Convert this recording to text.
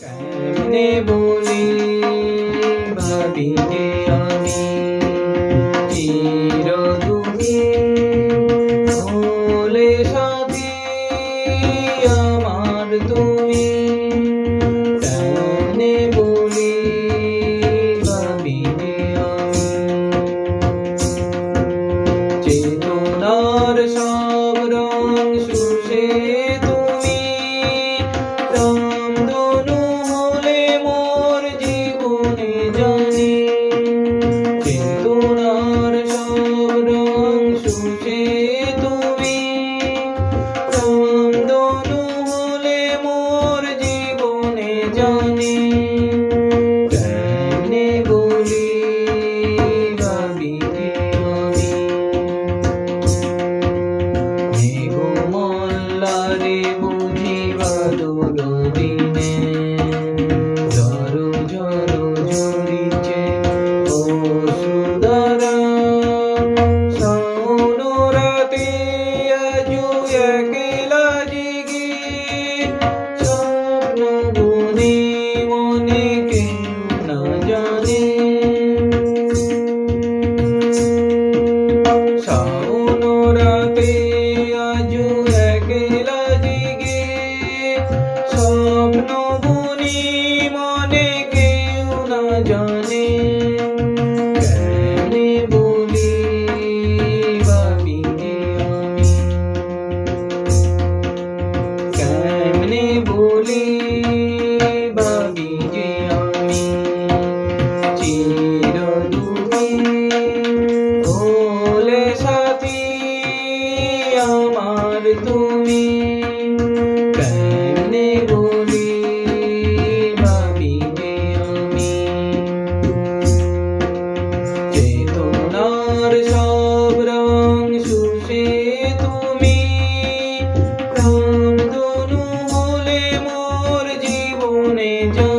কেমনে বলি ভাবিনে আমি চির তুমি হলে সাথী আমার তুমি। কেমনে বলি ভাবিনে আমি। চেতনার সব রং শুষে তুমি। রামধনু হলে মোর জীবনে জানি। কেমনে বলি ভাবিনে আমি মেঘমল্লারে বুঝিবা দুরদিনে ঝরো ঝরো ঝরিছে নবনী মনে কেউ না জানে। কেনে বলি বাবিনে আমি কেনে বলি বাবিনে আমি চির তুমি ভোলে সাথী আমার তুমি। মনে বলি ভাবিবে আমি। চেতনার সব রং শুষে তুমি রং হলে মোর জীবনে যা